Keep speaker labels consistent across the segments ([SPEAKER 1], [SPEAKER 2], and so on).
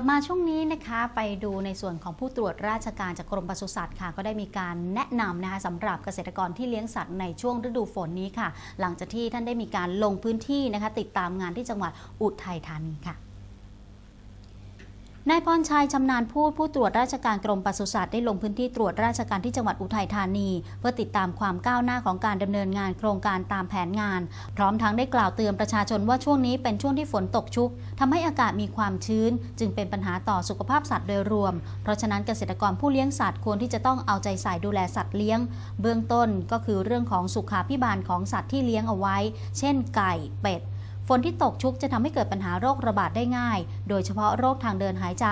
[SPEAKER 1] ลับมาช่วงนี้นะคะไปดูในส่วนของผู้ตรวจราชการจากกรมปศุสัตว์ค่ะ ก็ได้มีการแนะนำนะคะสำหรับเกษตรกรที่เลี้ยงสัตว์ในช่วงฤดูฝนนี้ค่ะ หลังจากที่ท่านได้มีการลงพื้นที่นะคะ ติดตามงานที่จังหวัดอุทัยธานีค่ะ นายพรชัยชำนาญพูดผู้ตรวจราชการกรมปศุสัตว์ได้ลงพื้นที่ตรวจราชการที่จังหวัดอุทัยธานี เพื่อติดตามความก้าวหน้าของการดำเนินงานโครงการตามแผนงาน พร้อมทั้งได้กล่าวเตือนประชาชนว่าช่วงนี้เป็นช่วงที่ฝนตกชุกทำให้อากาศมีความชื้น จึงเป็นปัญหาต่อสุขภาพสัตว์โดยรวม เพราะฉะนั้นเกษตรกรผู้เลี้ยงสัตว์ควรที่จะต้องเอาใจใส่ดูแลสัตว์เลี้ยง เบื้องต้นก็คือเรื่องของสุขาพิบาลของสัตว์ที่เลี้ยงเอาไว้ เช่น ไก่ เป็ด ฝนที่ตกชุกจะทำให้เกิดปัญหาโรคระบาดได้ง่าย โดยเฉพาะโรคทางเดินหายใจ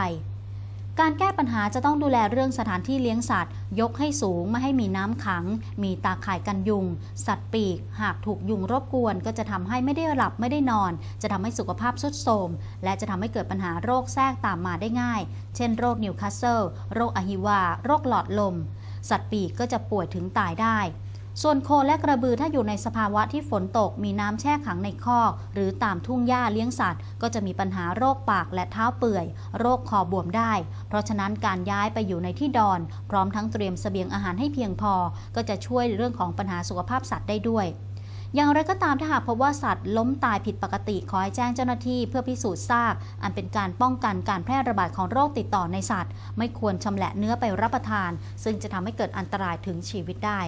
[SPEAKER 1] การแก้ปัญหาจะต้องดูแลเรื่องสถานที่เลี้ยงสัตว์ ยกให้สูงไม่ให้มีน้ำขัง มีตาข่ายกันยุง สัตว์ปีก หากถูกยุงรบกวน ก็จะทำให้ไม่ได้หลับไม่ได้นอน จะทำให้สุขภาพทรุดโทรมและจะทำให้เกิดปัญหาโรคแทรกตามมาได้ง่าย เช่นโรคนิวคาสเซิลโรคอะฮิวา โรคหลอดลม สัตว์ปีกก็จะป่วยถึงตายได้ ส่วนโคและกระบือถ้าอยู่ในสภาวะที่ฝนตก มีน้ำแช่ขังในคอกหรือตามทุ่งหญ้าเลี้ยงสัตว์ ก็จะมีปัญหาโรคปากและเท้าเปื่อย โรคคอบวมได้ เพราะฉะนั้นการย้ายไปอยู่ในที่ดอน พร้อมทั้งเตรียมเสบียงอาหารให้เพียงพอ ก็จะช่วยเรื่องของปัญหาสุขภาพสัตว์ได้ด้วยอย่างไรก็ตามถ้าหากพบว่าสัตว์ล้มตายผิดปกติ ขอให้แจ้งเจ้าหน้าที่เพื่อพิสูจน์ทราบอันเป็นการป้องกันการแพร่ระบาดของโรคติดต่อในสัตว์ ไม่ควรชำแหละเนื้อไปรับประทาน ซึ่งจะทำให้เกิดอันตรายถึงชีวิตได้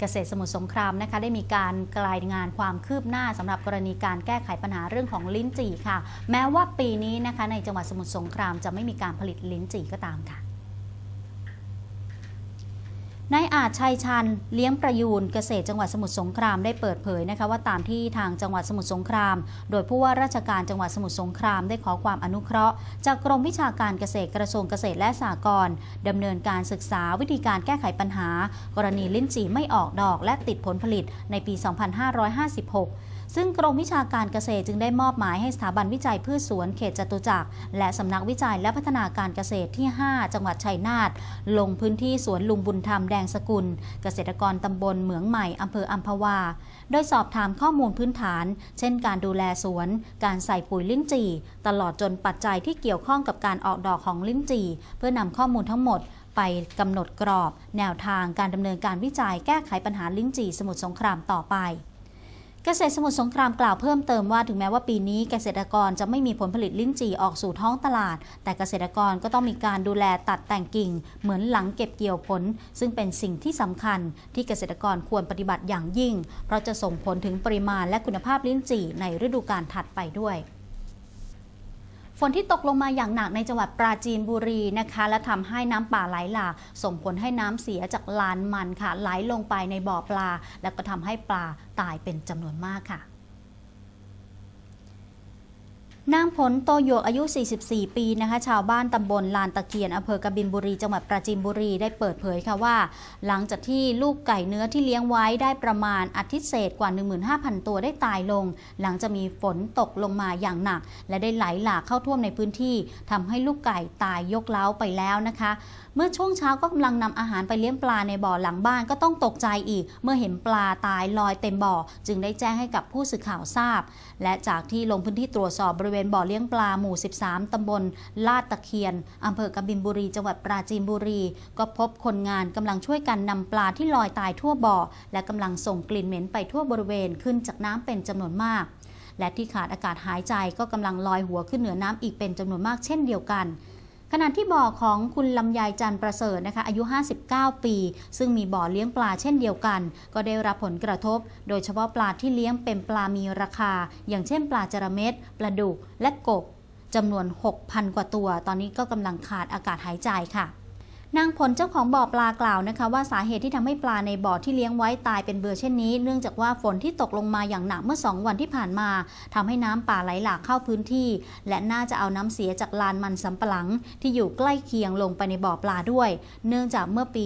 [SPEAKER 1] เกษตรสมุทรสงครามนะคะ ได้มีการรายงานความคืบหน้าสำหรับกรณีการแก้ไขปัญหาเรื่องของลิ้นจี่ค่ะ แม้ว่าปีนี้นะคะในจังหวัดสมุทรสงครามจะไม่มีการผลิตลิ้นจี่ก็ตามค่ะ นายอาจชัยชันเลี้ยงประยูนเกษตรจังหวัดสมุทรสงครามได้เปิดเผยนะคะว่าตามที่ทางจังหวัดสมุทรสงคราม โดยผู้ว่าราชการจังหวัดสมุทรสงครามได้ขอความอนุเคราะห์ จากกรมวิชาการเกษตรกระทรวงเกษตรและสหกรณ์ดำเนินการศึกษาวิธีการแก้ไขปัญหา กรณีลิ้นจี่ไม่ออกดอกและติดผลผลิตในปี 2556 ซึ่งกรมวิชาการเกษตรจึงได้มอบหมายให้สถาบันวิจัยพืชสวนเขตจตุจักร และสำนักวิจัยและพัฒนาการเกษตรที่ 5 จังหวัดชัยนาทลงพื้นที่สวนลุงบุญธรรมแดงสกุล เกษตรกรตำบลเหมืองใหม่อำเภออัมพวา โดยสอบถามข้อมูลพื้นฐาน เช่น การดูแลสวน การใส่ปุ๋ยลิ้นจี่ ตลอดจนปัจจัยที่เกี่ยวข้องกับการออกดอกของลิ้นจี่ เพื่อนำข้อมูลทั้งหมดไปกำหนดกรอบ แนวทางการดำเนินการวิจัยแก้ไขปัญหาลิ้นจี่สมุทรสงครามต่อไป เกษตรสมุทรสงครามกล่าวเพิ่มเติมว่าถึงแม้ว่าปีนี้เกษตรกรจะไม่มีผลผลิตลิ้นจี่ออกสู่ท้องตลาด แต่เกษตรกรก็ต้องมีการดูแลตัดแต่งกิ่ง เหมือนหลังเก็บเกี่ยวผล ซึ่งเป็นสิ่งที่สำคัญที่เกษตรกรควรปฏิบัติอย่างยิ่ง เพราะจะส่งผลถึงปริมาณและคุณภาพลิ้นจี่ในฤดูกาลถัดไปด้วย ฝนที่ตกลงมาอย่างหนักในจังหวัดปราจีนบุรีนะคะ และทำให้น้ำป่าไหลหลากส่งผลให้น้ำเสียจากลานมันค่ะไหลลงไปในบ่อปลา และก็ทำให้ปลาตายเป็นจำนวนมากค่ะ นางผลโตโยกอายุ 44 ปีนะคะ ชาวบ้านตำบลลานตะเคียนอำเภอกบินบุรี จังหวัดปราจีนบุรี ได้เปิดเผยค่ะว่า หลังจากที่ลูกไก่เนื้อที่เลี้ยงไว้ได้ประมาณอาทิตย์เศษกว่า 15,000 ตัวได้ตายลง หลังจะมีฝนตกลงมาอย่างหนัก และได้ไหลหลากเข้าท่วมในพื้นที่ทำให้ลูกไก่ตายยกเล้าไปแล้วนะคะ เมื่อช่วงเช้าก็กำลังนำอาหารไปเลี้ยงปลาในบ่อหลังบ้านก็ต้องตกใจอีก เมื่อเห็นปลาตายลอยเต็มบ่อ จึงได้แจ้งให้กับผู้สื่อข่าวทราบ และจากที่ลงพื้นที่ตรวจสอบบริริเวณบ่อเลี้ยงปลาหมู่ 13 ตำบลลาดตะเคียน อำเภอกบินบุรี จังหวัดปราจีนบุรี ก็พบคนงานกำลังช่วยกันนำปลาที่ลอยตายทั่วบ่อ และกำลังส่งกลิ่นเหม็นไปทั่วบริเวณขึ้นจากน้ำเป็นจำนวนมากและที่ขาดอากาศหายใจก็กำลังลอยหัวขึ้นเหนือน้ำอีกเป็นจำนวนมากเช่นเดียวกัน ขณะที่บ่อของคุณลำไยจันประเสริฐนะคะอายุ 59 ปี ซึ่งมีบ่อเลี้ยงปลาเช่นเดียวกัน ก็ได้รับผลกระทบ โดยเฉพาะปลาที่เลี้ยงเป็นปลามีราคา อย่างเช่นปลาจระเม็ดปลาดุกและกบจำนวน 6,000 กว่าตัว ตอนนี้ก็กำลังขาดอากาศหายใจค่ะ นางผลเจ้าของบ่อปลากล่าวนะคะ ว่าสาเหตุที่ทำให้ปลาในบ่อที่เลี้ยงไว้ตายเป็นเบื่อเช่นนี้ เนื่องจากว่าฝนที่ตกลงมาอย่างหนักเมื่อ 2 วันที่ผ่านมาทำให้น้ำป่าไหลหลากเข้าพื้นที่ และน่าจะเอาน้ำเสียจากลานมันสำปะหลัง ที่อยู่ใกล้เคียงลงไปในบ่อปลาด้วย เนื่องจากเมื่อปี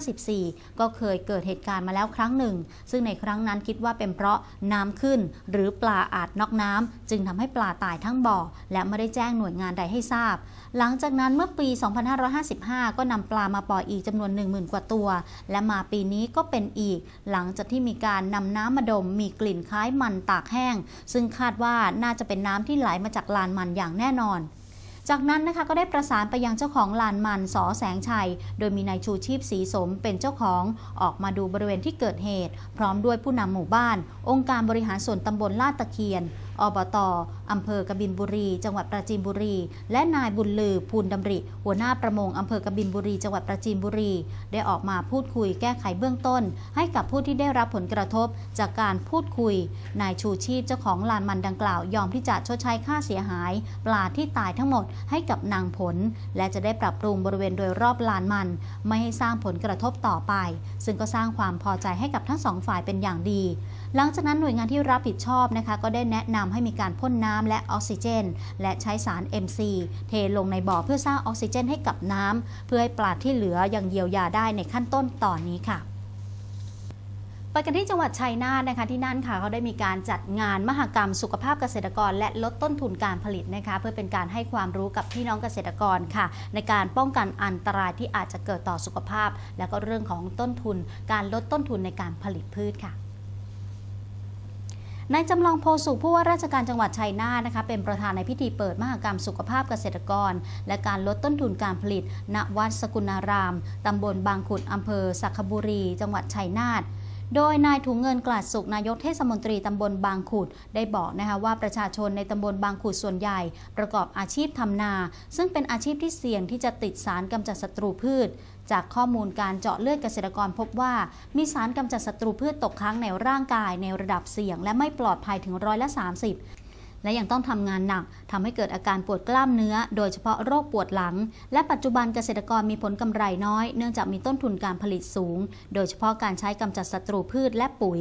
[SPEAKER 1] 2554 ก็เคยเกิดเหตุการณ์มาแล้วครั้งหนึ่ง ซึ่งในครั้งนั้นคิดว่าเป็นเพราะน้ำขึ้น หรือปลาอาจนอกน้ำจึงทำให้ปลาตายทั้งบ่อ และไม่ได้แจ้งหน่วยงานใดให้ทราบหลังจากนั้นเมื่อปี 2555 ก็นำปลามาปล่อยอีกจำนวน 10,000 กว่าตัว และมาปีนี้ก็เป็นอีก หลังจากที่มีการนำน้ำมาดมมีกลิ่นคล้ายมันตากแห้ง ซึ่งคาดว่าน่าจะเป็นน้ำที่ไหลมาจากลานมันอย่างแน่นอนจากนั้นนะคะก็ได้ประสานไปยังเจ้าของลานมันสอแสงชัย โดยมีนายชูชีพสีสมเป็นเจ้าของออกมาดูบริเวณที่เกิดเหตุ พร้อมด้วยผู้นำหมู่บ้าน องค์การบริหารส่วนตำบลลาดตะเคียน อบตอำเภอกบินบุรี จังหวัดปราจีนบุรี และนายบุญลือพูนดำริ หัวหน้าประมงอำเภอกบินบุรี จังหวัดปราจีนบุรี ได้ออกมาพูดคุยแก้ไขเบื้องต้น ให้กับผู้ที่ได้รับผลกระทบจากการพูดคุย นายชูชีพเจ้าของลานมันดังกล่าวยอมที่จะชดใช้ค่าเสียหาย ปลาที่ตายทั้งหมดให้กับนางผล และจะได้ปรับปรุงบริเวณโดยรอบลานมัน ไม่ให้สร้างผลกระทบต่อไป ซึ่งก็สร้างความพอใจให้กับทั้งสองฝ่ายเป็นอย่างดี หลังจากนั้นหน่วยงานที่รับผิดชอบนะคะ ก็ได้แนะนำให้มีการพ่นน้ำและออกซิเจน และใช้สาร MC เทลงในบ่อเพื่อสร้างออกซิเจนให้กับน้ำเพื่อให้ปลาที่เหลือยังเยียวยาได้ในขั้นต้นตอนนี้ค่ะไปกันที่จังหวัดชัยนาทนะคะที่นั่นค่ะเขาได้มีการจัดงานมหกรรมสุขภาพเกษตรกร และลดต้นทุนการผลิตนะคะ เพื่อเป็นการให้ความรู้กับพี่น้องเกษตรกรค่ะ ในการป้องกันอันตรายที่อาจจะเกิดต่อสุขภาพ และก็เรื่องของต้นทุน การลดต้นทุนในการผลิตพืชค่ะ นายจำลองโพสุผู้ว่าราชการจังหวัดชัยนาทนะคะเป็นประธานในพิธีเปิดมหกรรมสุขภาพเกษตรกร และการลดต้นทุนการผลิต ณวัดสกุณาราม ตำบลบางขุดอำเภอสักบุรี จังหวัดชัยนาทโดยนายถุงเงินกลาดสุขนายกเทศมนตรีตำบลบางขุดได้บอกนะคะว่าประชาชนในตำบลบางขุดส่วนใหญ่ ประกอบอาชีพทำนา ซึ่งเป็นอาชีพที่เสี่ยงที่จะติดสารกำจัดศัตรูพืช จากข้อมูลการเจาะเลือดเกษตรกรพบว่า มีสารกำจัดศัตรูพืชตกค้างในร่างกายในระดับเสี่ยง และไม่ปลอดภัยถึงร้อยละ 30และยังต้องทำงานหนักทำให้เกิดอาการปวดกล้ามเนื้อ โดยเฉพาะโรคปวดหลัง และปัจจุบันเกษตรกรมีผลกำไรน้อย เนื่องจากมีต้นทุนการผลิตสูง โดยเฉพาะการใช้กำจัดศัตรูพืชและปุ๋ย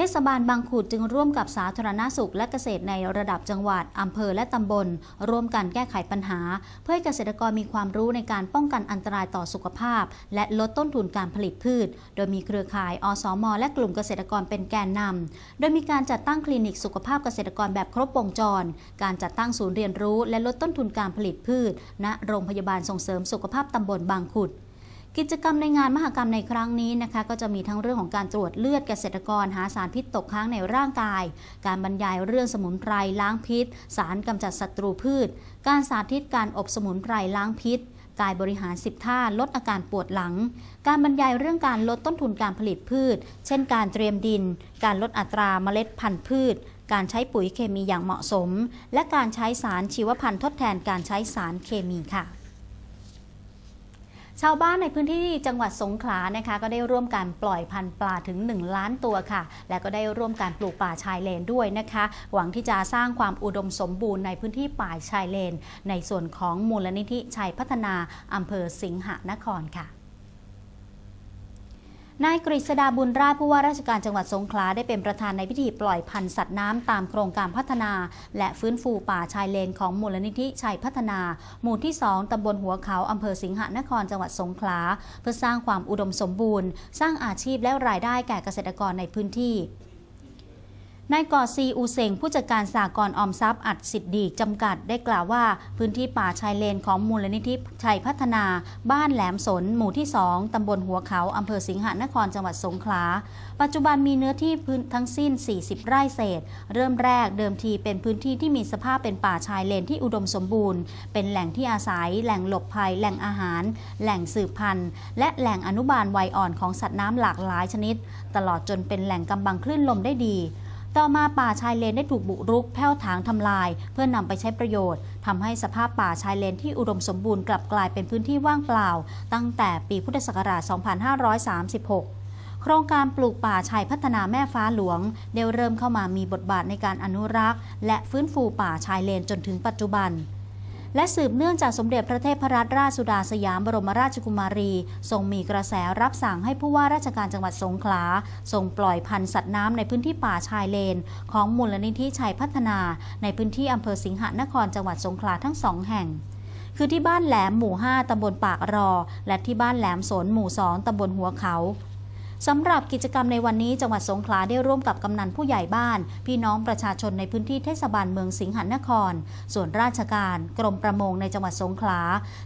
[SPEAKER 1] เทศบาลบางขุดจึงร่วมกับสาธารณสุขและเกษตรในระดับจังหวัด อำเภอและตำบล ร่วมกันแก้ไขปัญหา เพื่อให้เกษตรกรมีความรู้ในการป้องกันอันตรายต่อสุขภาพ และลดต้นทุนการผลิตพืช โดยมีเครือข่าย อสม และกลุ่มเกษตรกรเป็นแกนนำโดยมีการจัดตั้งคลินิกสุขภาพเกษตรกรแบบครบวงจร การจัดตั้งศูนย์เรียนรู้ และลดต้นทุนการผลิตพืช ณ โรงพยาบาลส่งเสริมสุขภาพตำบลบางขุด กิจกรรมในงานมหกรรมในครั้งนี้นะคะ ก็จะมีทั้งเรื่องของการตรวจเลือดเกษตรกรหาสารพิษตกค้างในร่างกาย การบรรยายเรื่องสมุนไพรล้างพิษ สารกำจัดศัตรูพืช การสาธิตการอบสมุนไพรล้างพิษกายบริหาร 10 ท่าลดอาการปวดหลัง การบรรยายเรื่องการลดต้นทุนการผลิตพืช เช่นการเตรียมดิน การลดอัตราเมล็ดพันธุ์พืช การใช้ปุ๋ยเคมีอย่างเหมาะสม และการใช้สารชีวพันธุ์ทดแทนการใช้สารเคมีค่ะ ชาวบ้านในพื้นที่จังหวัดสงขลานะคะ ก็ได้ร่วมการปล่อยพันธุ์ปลาถึง 1 ล้านตัวค่ะ และก็ได้ร่วมการปลูกป่าชายเลนด้วยนะคะ หวังที่จะสร้างความอุดมสมบูรณ์ในพื้นที่ป่าชายเลน ในส่วนของมูลนิธิชัยพัฒนาอำเภอสิงหนครค่ะ นายกฤษดาบุญราชผู้ว่าราชการจังหวัดสงขลาได้เป็นประธานในพิธีปล่อยพันธุ์สัตว์น้ำตามโครงการพัฒนา และฟื้นฟูป่าชายเลนของมูลนิธิชัยพัฒนา หมู่ที่ 2 ตำบลหัวเขาอำเภอสิงหนครจังหวัดสงขลา เพื่อสร้างความอุดมสมบูรณ์ สร้างอาชีพและรายได้แก่เกษตรกรในพื้นที่ นายกอซีอูเซงผู้จัดการสากลออมทรัพย์อัดสิทธิ์ดีจำกัดได้กล่าวว่า พื้นที่ป่าชายเลนของมูลนิธิชัยพัฒนา บ้านแหลมสน หมู่ที่ 2 ตำบลหัวเขาอำเภอสิงหนครจังหวัดสงขลา ปัจจุบันมีเนื้อที่พื้นทั้งสิ้น 40 ไร่เศษ เริ่มแรกเดิมทีเป็นพื้นที่ที่มีสภาพเป็นป่าชายเลนที่อุดมสมบูรณ์ เป็นแหล่งที่อาศัย แหล่งหลบภัย แหล่งอาหาร แหล่งสืบพันธุ์ และแหล่งอนุบาลวัยอ่อนของสัตว์น้ำหลากหลายชนิด ตลอดจนเป็นแหล่งกำบังคลื่นลมได้ดี ต่อมาป่าชายเลนได้ถูกบุกรุกแผ่วถางทำลาย เพื่อนำไปใช้ประโยชน์ทำให้สภาพป่าชายเลนที่อุดมสมบูรณ์กลับกลายเป็นพื้นที่ว่างเปล่า ตั้งแต่ปีพุทธศักราช 2536โครงการปลูกป่าชายพัฒนาแม่ฟ้าหลวงได้เริ่มเข้ามามีบทบาทในการอนุรักษ์ และฟื้นฟูป่าชายเลนจนถึงปัจจุบัน และสืบเนื่องจากสมเด็จพระเทพรัตนราชสุดาสยามบรมราชกุมารี ทรงมีกระแสรับสั่งให้ผู้ว่าราชการจังหวัดสงขลาส่งปล่อยพันธุ์สัตว์น้ำในพื้นที่ป่าชายเลน ของมูลนิธิชัยพัฒนา ในพื้นที่อำเภอสิงหนครจังหวัดสงขลาทั้งสองแห่งคือที่บ้านแหลมหมู่ 5 ตำบลปากรอ และที่บ้านแหลมสนหมู่ 2 ตำบลหัวเขา สำหรับกิจกรรมในวันนี้จังหวัดสงขลาได้ร่วมกับกำนันผู้ใหญ่บ้าน พี่น้องประชาชนในพื้นที่เทศบาลเมืองสิงหนคร ส่วนราชการ กรมประมงในจังหวัดสงขลา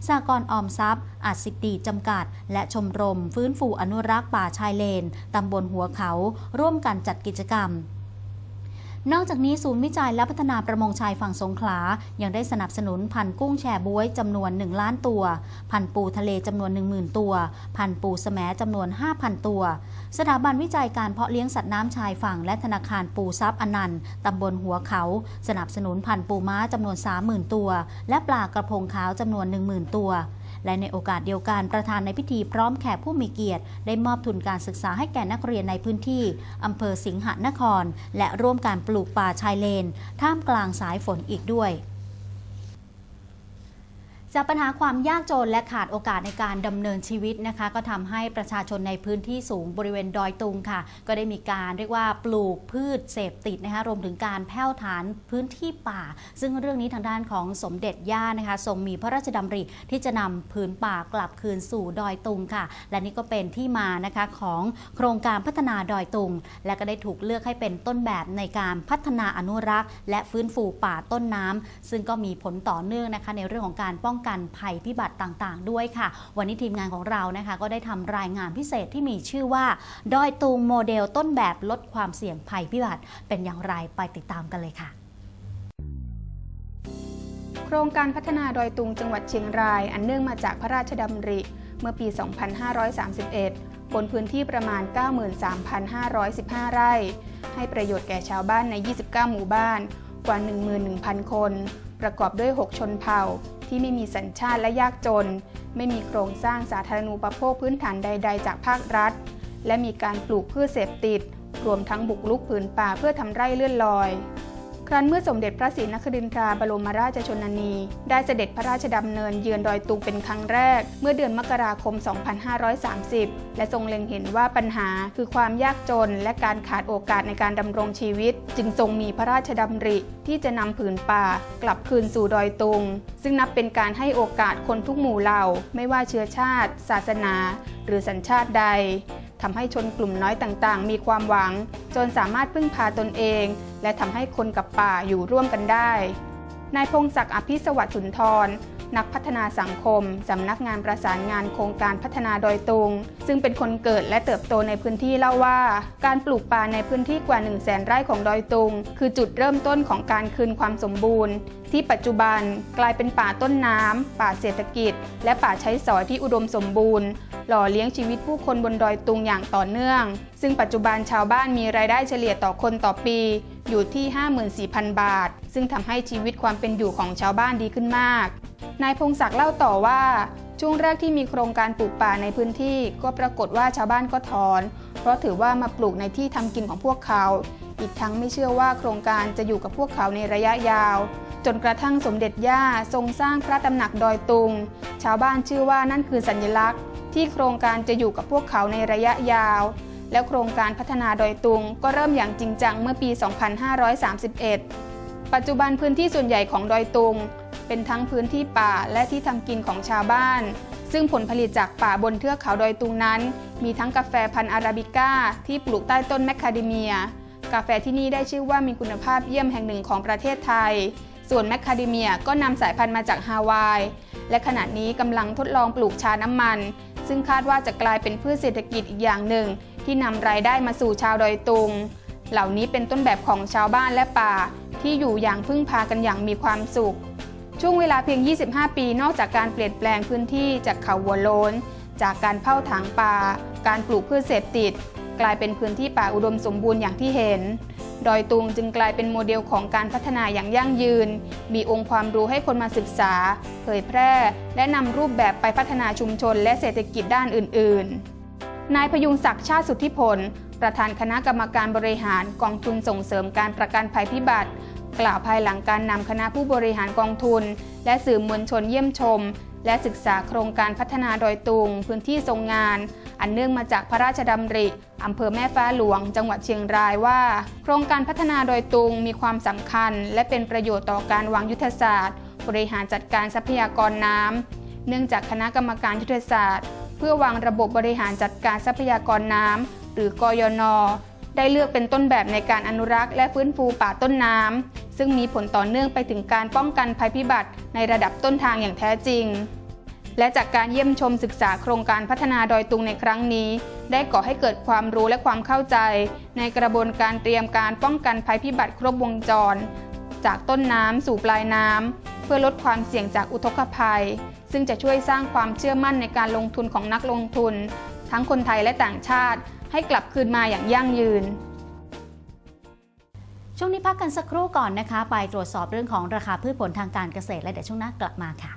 [SPEAKER 1] สากรออมทรัพย์อาจสิตีจำกัด และชมรม ฟื้นฟูอนุรักษ์ป่าชายเลนตำบลหัวเขา ร่วมกันจัดกิจกรรม นอกจากนี้ศูนย์วิจัยและพัฒนาประมงชายฝั่งสงขลา ยังได้สนับสนุนพันธุ์กุ้งแชบวยจำนวน 1 ล้านตัว พันธุ์ปูทะเลจำนวน 10,000 ตัว พันธุ์ปูแสมจำนวน 5,000 ตัว สถาบันวิจัยการเพาะเลี้ยงสัตว์น้ำชายฝั่งและธนาคารปูซับอนันต์ตำบลหัวเขา สนับสนุนพันธุ์ปูม้าจำนวน 30,000 ตัว และปลากระพงขาวจำนวน 10,000 ตัว และในโอกาสเดียวกันประธานในพิธีพร้อมแขกผู้มีเกียรติ ได้มอบทุนการศึกษาให้แก่นักเรียนในพื้นที่อำเภอสิงหนคร และร่วมการปลูกป่าชายเลน ท่ามกลางสายฝนอีกด้วย จากปัญหาความยากจนและขาดโอกาสในการดำเนินชีวิตนะคะ ก็ทำให้ประชาชนในพื้นที่สูงบริเวณดอยตุงค่ะ ก็ได้มีการเรียกว่าปลูกพืชเสพติดนะคะรวมถึงการแผ่วฐานพื้นที่ป่า ซึ่งเรื่องนี้ทางด้านของสมเด็จย่านะคะทรงมีพระราชดำริที่จะนำพื้นป่ากลับคืนสู่ดอยตุงค่ะ และนี่ก็เป็นที่มานะคะของโครงการพัฒนาดอยตุง และก็ได้ถูกเลือกให้เป็นต้นแบบในการพัฒนาอนุรักษ์ และฟื้นฟูป่าต้นน้ำซึ่งก็มีผลต่อเนื่องนะคะในเรื่องของการป้องกันภัยพิบัติต่างๆ ด้วยค่ะ วันนี้ทีมงานของเรานะคะก็ได้ทำรายงานพิเศษที่มีชื่อว่า ดอยตุงโมเดลต้นแบบลดความเสี่ยงภัยพิบัติ เป็นอย่างไรไปติดตามกันเลยค่ะ
[SPEAKER 2] โครงการพัฒนาดอยตุงจังหวัดเชียงราย อันเนื่องมาจากพระราชดำริ เมื่อปี 2531 บนพื้นที่ประมาณ 93,515 ไร่ ให้ประโยชน์แก่ชาวบ้านใน 29 หมู่บ้านกว่า 11,000 คน ประกอบด้วย 6 ชนเผ่า ที่ไม่มีสัญชาติและยากจน ไม่มีโครงสร้างสาธารณูปโภคพื้นฐานใด ๆ จากภาครัฐ และมีการปลูกพืชเสพติด รวมทั้งบุกลุกผืนป่าเพื่อทำไร่เลื่อนลอย ครั้นเมื่อสมเด็จพระศรีนครินทราบรมราชชนนี ได้เสด็จพระราชดำเนินเยือนดอยตุงเป็นครั้งแรก เมื่อเดือนมกราคม 2530 และทรงเล็งเห็นว่าปัญหาคือความยากจนและการขาดโอกาสในการดำรงชีวิต จึงทรงมีพระราชดำริ ที่จะนำผืนป่ากลับคืนสู่ดอยตุง ซึ่งนับเป็นการให้โอกาสคนทุกหมู่เหล่า ไม่ว่าเชื้อชาติ ศาสนา หรือสัญชาติใด ทำให้ชนกลุ่มน้อยต่างๆ มีความหวัง จนสามารถพึ่งพาตนเอง และทำให้คนกับป่าอยู่ร่วมกันได้นายพงศักดิ์อภิสวัสดิ์สุนทร นักพัฒนาสังคม สำนักงานประสานงานโครงการพัฒนาดอยตุง ซึ่งเป็นคนเกิดและเติบโตในพื้นที่เล่าว่า การปลูกป่าในพื้นที่กว่า 1 0 0 0 0แสนไร่ของดอยตุง คือจุดเริ่มต้นของการคืนความสมบูรณ์ ที่ปัจจุบันกลายเป็นป่าต้นน้ำป่าเศรษฐกิจ และป่าใช้สอยที่อุดมสมบูรณ์ หล่อเลี้ยงชีวิตผู้คนบนดอยตุงอย่างต่อเนื่อง ซึ่งปัจจุบันชาวบ้านมีรายได้เฉลี่ยต่อคนต่อปีอยู่ที่ 54,000 บาท ซึ่งทำให้ชีวิตความเป็นอยู่ของชาวบ้านดีขึ้นมาก นายพงศักดิ์เล่าต่อว่า ช่วงแรกที่มีโครงการปลูกป่าในพื้นที่ ก็ปรากฏว่าชาวบ้านก็ถอน เพราะถือว่ามาปลูกในที่ทำกินของพวกเขา อีกทั้งไม่เชื่อว่าโครงการจะอยู่กับพวกเขาในระยะยาว จนกระทั่งสมเด็จย่าทรงสร้างพระตำหนักดอยตุง ชาวบ้านชื่อว่านั่นคือสัญลักษณ์ ที่โครงการจะอยู่กับพวกเขาในระยะยาว แล้วโครงการพัฒนาดอยตุง ก็เริ่มอย่างจริงจังเมื่อปี 2531 ปัจจุบันพื้นที่ส่วนใหญ่ของดอยตุง เป็นทั้งพื้นที่ป่าและที่ทำกินของชาวบ้าน ซึ่งผลผลิตจากป่าบนเทือกเขาดอยตุงนั้น มีทั้งกาแฟพันธุ์อาราบิก้า ที่ปลูกใต้ต้นแมคคาเดเมีย กาแฟที่นี่ได้ชื่อว่ามีคุณภาพเยี่ยมแห่งหนึ่งของประเทศไทย ส่วนแมคคาเดเมียก็นำสายพันธุ์มาจากฮาวาย และขณะนี้กำลังทดลองปลูกชาน้ำมัน ซึ่งคาดว่าจะกลายเป็นพืชเศรษฐกิจอีกอย่างหนึ่ง ที่นำรายได้มาสู่ชาวดอยตุง เหล่านี้เป็นต้นแบบของชาวบ้านและป่าที่อยู่อย่างพึ่งพากันอย่างมีความสุข ช่วงเวลาเพียง 25 ปี นอกจากการเปลี่ยนแปลงพื้นที่จากเขาวัวโลน จากการเผาถางป่า การปลูกพืชเสพติด กลายเป็นพื้นที่ป่าอุดมสมบูรณ์อย่างที่เห็น ดอยตุงจึงกลายเป็นโมเดลของการพัฒนาอย่างยั่งยืน มีองค์ความรู้ให้คนมาศึกษา เผยแพร่ และนำรูปแบบไปพัฒนาชุมชน และเศรษฐกิจด้านอื่น ๆ นายพยุงศักดิ์ชาติสุทธิพลประธานคณะกรรมการบริหารกองทุนส่งเสริมการประกันภัยพิบัติ กล่าวภายหลังการนำคณะผู้บริหารกองทุน และสื่อมวลชนเยี่ยมชม และศึกษาโครงการพัฒนาดอยตุง พื้นที่ทรงงาน อันเนื่องมาจากพระราชดำริอำเภอแม่ฟ้าหลวง จังหวัดเชียงรายว่า โครงการพัฒนาดอยตุงมีความสำคัญ และเป็นประโยชน์ต่อการวางยุทธศาสตร์ บริหารจัดการทรัพยากรน้ำเนื่องจากคณะกรรมการยุทธศาสตร์ เพื่อวางระบบบริหารจัดการทรัพยากรน้ำหรือกยน ได้เลือกเป็นต้นแบบในการอนุรักษ์และฟื้นฟูป่าต้นน้ำซึ่งมีผลต่อเนื่องไปถึงการป้องกันภัยพิบัติในระดับต้นทางอย่างแท้จริง และจากการเยี่ยมชมศึกษาโครงการพัฒนาดอยตุงในครั้งนี้ ได้ก่อให้เกิดความรู้และความเข้าใจ ในกระบวนการเตรียมการป้องกันภัยพิบัติครบวงจร จากต้นน้ำสู่ปลายน้ำเพื่อลดความเสี่ยงจากอุทกภัย ซึ่งจะช่วยสร้างความเชื่อมั่นในการลงทุนของนักลงทุน ทั้งคนไทยและต่างชาติ ให้กลับคืนมาอย่างยั่งยืน
[SPEAKER 1] ช่วงนี้พักกันสักครู่ก่อนนะคะ ไปตรวจสอบเรื่องของราคาพืชผลทางการเกษตรและเดี๋ยวช่วงหน้ากลับมาค่ะ